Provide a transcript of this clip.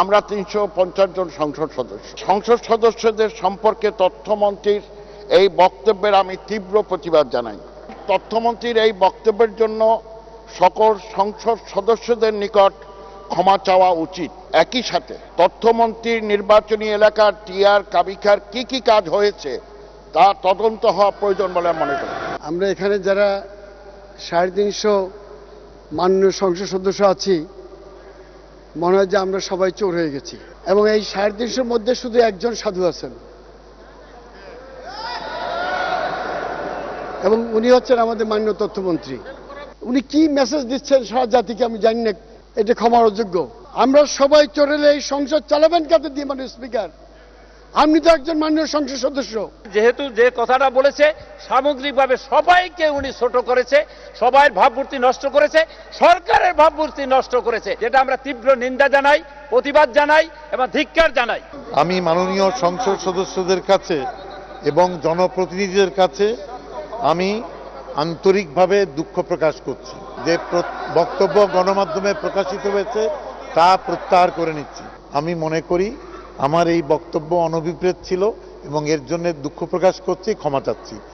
আমরা তিনশো পঞ্চাশ জন সংসদ সদস্য। সংসদ সদস্যদের সম্পর্কে তথ্যমন্ত্রীর এই বক্তব্যের আমি তীব্র প্রতিবাদ জানাই। তথ্যমন্ত্রীর এই বক্তব্যের জন্য সকল সংসদ সদস্যদের নিকট ক্ষমা চাওয়া উচিত। একই সাথে তথ্যমন্ত্রীর নির্বাচনী এলাকার টিআর কাবিখার কি কি কাজ হয়েছে, তা তদন্ত হওয়া প্রয়োজন বলে মনে করি। আমরা এখানে যারা সাড়ে তিনশো মাননীয় সংসদ সদস্য আছি মনে হয় যে আমরা সবাই চোর হয়ে গেছি। এবং এই সাড়ে তিনশোর মধ্যে শুধু একজন সাধু আছেন। এবং উনি হচ্ছেন আমাদের মাননীয় তথ্যমন্ত্রী। উনি কি মেসেজ দিচ্ছেন সারা জাতিকে আমি জানি না, এটা ক্ষমার অযোগ্য। আমরা সবাই চোরেলে এই সংসদ চালাবেন কাতে দিয়ে মানে স্পিকার আপনি তো একজন মাননীয় সংসদ সদস্য। যেহেতু যে কথাটা বলেছে সামগ্রিকভাবে সবাইকে উনি ছোট করেছে সবাই ভাবমূর্তি নষ্ট করেছে সরকারের ভাবমূর্তি নষ্ট করেছে যেটা আমরা তীব্র নিন্দা জানাই প্রতিবাদ জানাই এবং ধিক্কার জানাই। আমি মাননীয় সংসদ সদস্যদের কাছে এবং জনপ্রতিনিধিদের কাছে আমি আন্তরিকভাবে দুঃখ প্রকাশ করছি। যে বক্তব্য গণমাধ্যমে প্রকাশিত হয়েছে তা প্রত্যাহার করে নিচ্ছি। আমি মনে করি আমার এই বক্তব্য অনভিপ্রেত ছিল এবং এর জন্য দুঃখ প্রকাশ করছি ক্ষমা চাচ্ছি।